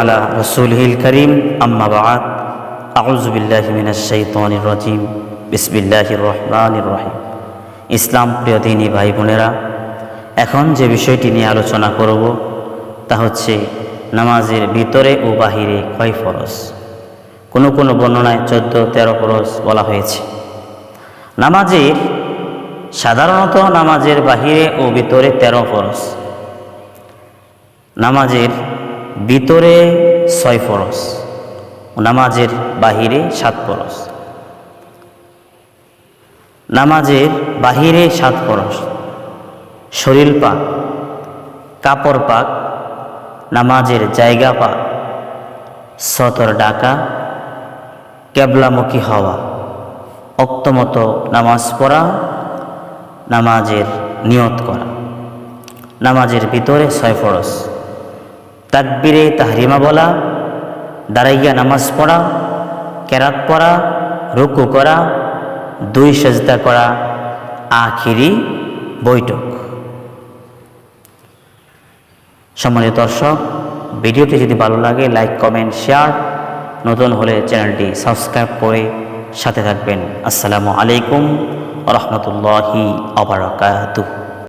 আলা করিম, আম্মা বাদ। আউজুবিল্লাহ মিনাশাইতানির রাজিম। বিসমিল্লাহির রহমানির রহিম। ইসলাম, প্রিয় দিনী ভাই বোনেরা, এখন যে বিষয়টি নিয়ে আলোচনা করব, তা হচ্ছে নামাজের ভিতরে ও বাহিরে কয় ফরজ? কোনো কোনো বর্ণনায় চোদ্দ, তেরো ফরজ বলা হয়েছে। নামাজের সাধারণত নামাজের বাহিরে ও ভিতরে তেরো ফরজ। নামাজের ভিতরে ছয় ফরজ ও নামাজের বাহিরে সাত ফরজ। নামাজের বাহিরে সাত ফরজ, শরীর পাক, কাপড় পাক, নামাজের জায়গা পাক, সতর ডাকা, কেবলামুখী হওয়া, অক্তমত নামাজ পড়া, নামাজের নিয়ত করা। নামাজের ভিতরে ছয় ফরজ। তাকবিরে তাহরিমা বলা, দাঁড়াইয়া নামাজ পড়া, কেরাত পড়া, রুকু করা, দুই সেজদা করা আখিরি বৈঠক। সম্মানিত দর্শক, ভিডিওটি যদি ভালো লাগে, লাইক, কমেন্ট, শেয়ার, নতুন হলে চ্যানেলটি সাবস্ক্রাইব করে সাথে থাকবেন। আসসালামু আলাইকুম রহমতুল্লাহি আবরাকাতুহ